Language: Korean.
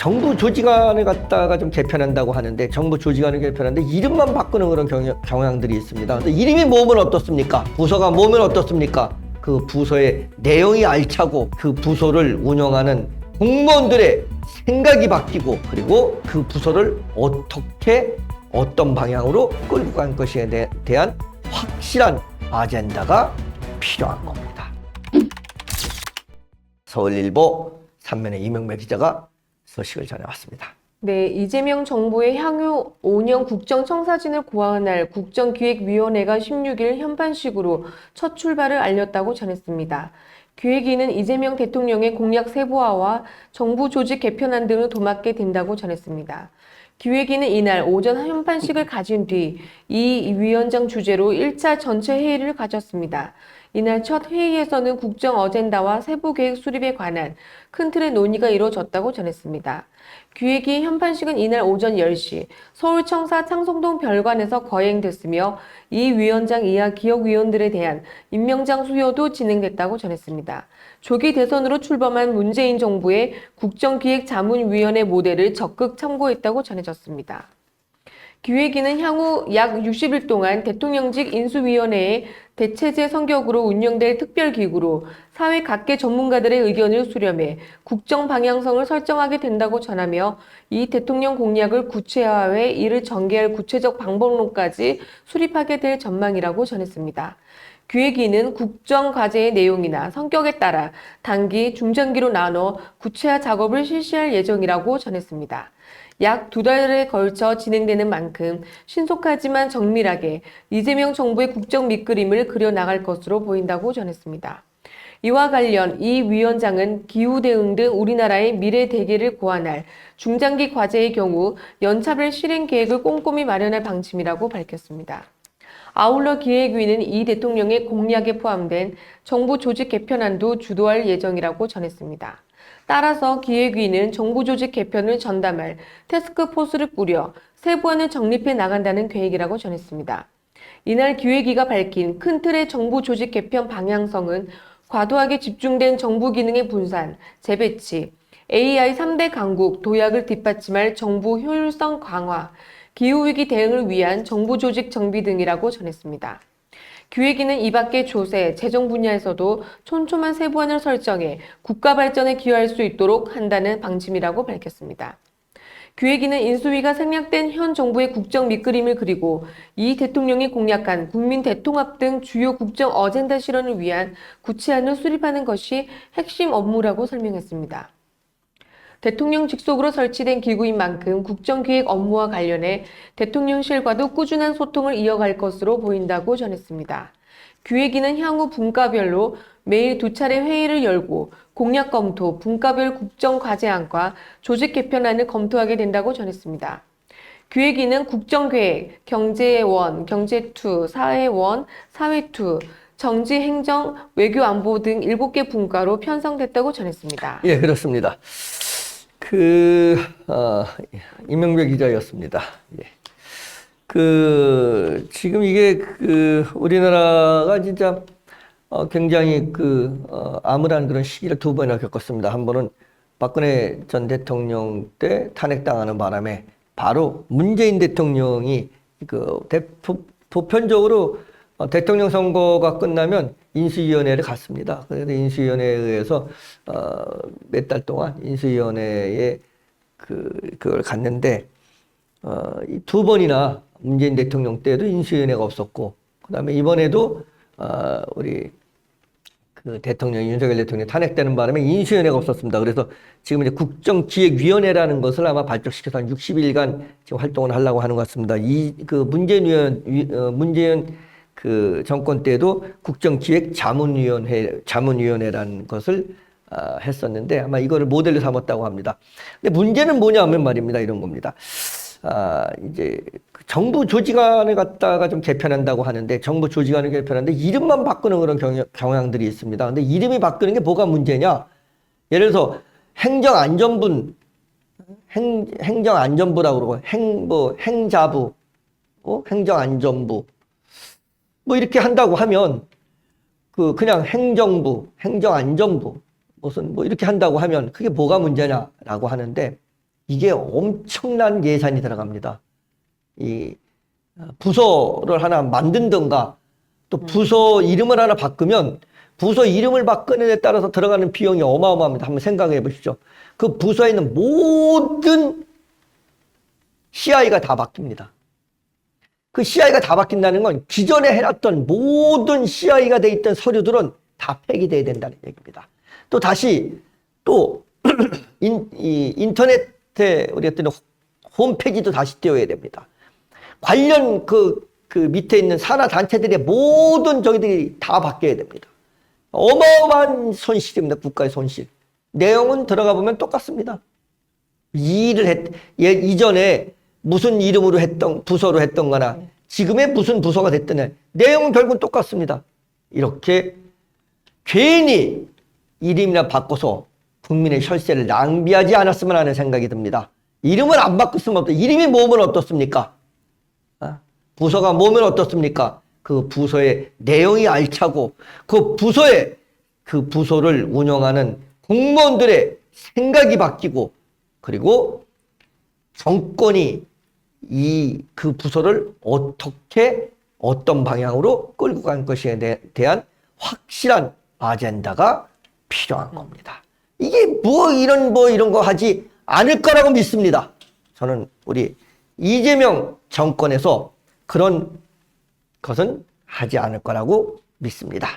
정부 조직안을 갖다가 좀 개편한다고 하는데 정부 조직안을 개편하는데 이름만 바꾸는 그런 경향, 경향들이 있습니다. 근데 이름이 뭐면 어떻습니까? 부서가 뭐면 어떻습니까? 그 부서의 내용이 알차고 그 부서를 운영하는 공무원들의 생각이 바뀌고 그리고 그 부서를 어떻게 어떤 방향으로 끌고 간 것에 대- 대한 확실한 아젠다가 필요한 겁니다. 서울일보 삼면의 이명배 기자가 소식을 전해왔습니다. 네, 이재명 정부의 향후 5년 국정청사진을 고안할 국정기획위원회가 16일 현판식으로 첫 출발을 알렸다고 전했습니다. 기획위는 이재명 대통령의 공약 세부화와 정부 조직 개편안 등을 도맡게 된다고 전했습니다. 기획위는 이날 오전 현판식을 가진 뒤 이 위원장 주재로 1차 전체 회의를 가졌습니다. 이날 첫 회의에서는 국정 어젠다와 세부 계획 수립에 관한 큰 틀의 논의가 이루어졌다고 전했습니다. 기획위 현판식은 이날 오전 10시 서울청사 창성동 별관에서 거행됐으며 이 위원장 이하 기억위원들에 대한 임명장 수여도 진행됐다고 전했습니다. 조기 대선으로 출범한 문재인 정부의 국정기획자문위원회 모델을 적극 참고했다고 전해졌습니다. 기획위는 향후 약 60일 동안 대통령직 인수위원회의 대체제 성격으로 운영될 특별기구로 사회 각계 전문가들의 의견을 수렴해 국정 방향성을 설정하게 된다고 전하며 이 대통령 공약을 구체화해 이를 전개할 구체적 방법론까지 수립하게 될 전망이라고 전했습니다. 기획위는 국정 과제의 내용이나 성격에 따라 단기, 중장기로 나눠 구체화 작업을 실시할 예정이라고 전했습니다. 약 두 달에 걸쳐 진행되는 만큼 신속하지만 정밀하게 이재명 정부의 국정 밑그림을 그려나갈 것으로 보인다고 전했습니다. 이와 관련 이 위원장은 기후 대응 등 우리나라의 미래 대계를 고안할 중장기 과제의 경우 연차별 실행 계획을 꼼꼼히 마련할 방침이라고 밝혔습니다. 아울러 기획위는 이 대통령의 공약에 포함된 정부 조직 개편안도 주도할 예정이라고 전했습니다. 따라서 기획위는 정부 조직 개편을 전담할 태스크포스를 꾸려 세부안을 정립해 나간다는 계획이라고 전했습니다. 이날 기획위가 밝힌 큰 틀의 정부 조직 개편 방향성은 과도하게 집중된 정부 기능의 분산, 재배치, AI 3대 강국 도약을 뒷받침할 정부 효율성 강화, 기후위기 대응을 위한 정부 조직 정비 등이라고 전했습니다. 기획위는 이 밖의 조세, 재정 분야에서도 촘촘한 세부안을 설정해 국가 발전에 기여할 수 있도록 한다는 방침이라고 밝혔습니다. 기획위는 인수위가 생략된 현 정부의 국정 밑그림을 그리고 이 대통령이 공약한 국민 대통합 등 주요 국정 어젠다 실현을 위한 구체안을 수립하는 것이 핵심 업무라고 설명했습니다. 대통령 직속으로 설치된 기구인 만큼 국정기획 업무와 관련해 대통령실과도 꾸준한 소통을 이어갈 것으로 보인다고 전했습니다. 기획위는 향후 분과별로 매일 두 차례 회의를 열고 공약 검토, 분과별 국정 과제안과 조직 개편안을 검토하게 된다고 전했습니다. 기획위는 국정계획, 경제원, 경제투, 사회원, 사회투, 정치, 행정, 외교, 안보 등 7개 분과로 편성됐다고 전했습니다. 예, 그렇습니다. 그, 어, 이명배 기자였습니다. 예. 그, 지금 이게 그, 우리나라가 진짜 어, 굉장히 그, 어, 암울한 그런 시기를 두 번이나 겪었습니다. 한 번은 박근혜 전 대통령 때 탄핵당하는 바람에 바로 문재인 대통령이 그, 대, 보, 보편적으로 어, 대통령 선거가 끝나면 인수위원회를 갔습니다. 그래서 인수위원회에 의해서 어, 몇 달 동안 인수위원회에 그 그걸 갔는데 어, 이두 번이나 문재인 대통령 때도 인수위원회가 없었고 그다음에 이번에도 어, 우리 그 대통령 윤석열 대통령 탄핵되는 바람에 인수위원회가 없었습니다. 그래서 지금 이제 국정기획위원회라는 것을 아마 발족시켜서 한 60일간 지금 활동을 하려고 하는 것 같습니다. 이 그 문재인 위원 위- 어, 문재인 그 정권 때도 국정기획 자문위원회 자문위원회라는 것을 아, 했었는데 아마 이거를 모델로 삼았다고 합니다. 근데 문제는 뭐냐면 말입니다. 이런 겁니다. 아, 이제 그 정부 조직안을 갖다가 좀 개편한다고 하는데 정부 조직안을 개편하는데 이름만 바꾸는 그런 경향, 경향들이 있습니다. 근데 이름이 바꾸는 게 뭐가 문제냐? 예를 들어서 행정안전부 행, 행정안전부라고 그러고 행, 뭐, 행자부, 어? 행정안전부 뭐 이렇게 한다고 하면 그 그냥 행정부, 행정안전부 무슨 뭐 이렇게 한다고 하면 그게 뭐가 문제냐라고 하는데 이게 엄청난 예산이 들어갑니다. 이 어, 부서를 하나 만든던가 또 부서 이름을 하나 바꾸면 부서 이름을 바꾸는 데 따라서 들어가는 비용이 어마어마합니다. 한번 생각해 보십시오. 그 부서에 있는 모든 CI가 다 바뀝니다. 그 CI가 다 바뀐다는 건 기존에 해놨던 모든 CI가 돼 있던 서류들은 다 폐기돼야 된다는 얘기입니다. 또 다시 또 인, 이 인터넷에 우리 어떤 홈페이지도 다시 띄워야 됩니다. 관련 그, 그 밑에 있는 산하 단체들의 모든 저기들이 다 바뀌어야 됩니다. 어마어마한 손실입니다. 국가의 손실. 내용은 들어가 보면 똑같습니다. 이 일을 했, 예, 이전에 무슨 이름으로 했던, 부서로 했던 거나 지금의 무슨 부서가 됐든 내용은 결국은 똑같습니다. 이렇게 괜히 이름이나 바꿔서 국민의 혈세를 낭비하지 않았으면 하는 생각이 듭니다. 이름을 안 바꿨으면 어떻 이름이 뭐면 어떻습니까? 아, 부서가 뭐면 어떻습니까? 그 부서의 내용이 알차고 그 부서에 그 부서를 운영하는 공무원들의 생각이 바뀌고 그리고 정권이 이 그 부서를 어떻게 어떤 방향으로 끌고 간 것에 대- 대한 확실한 아젠다가 필요한 겁니다. 이게 뭐 이런 뭐 이런 거 하지 않을 거라고 믿습니다. 저는 우리 이재명 정권에서 그런 것은 하지 않을 거라고 믿습니다.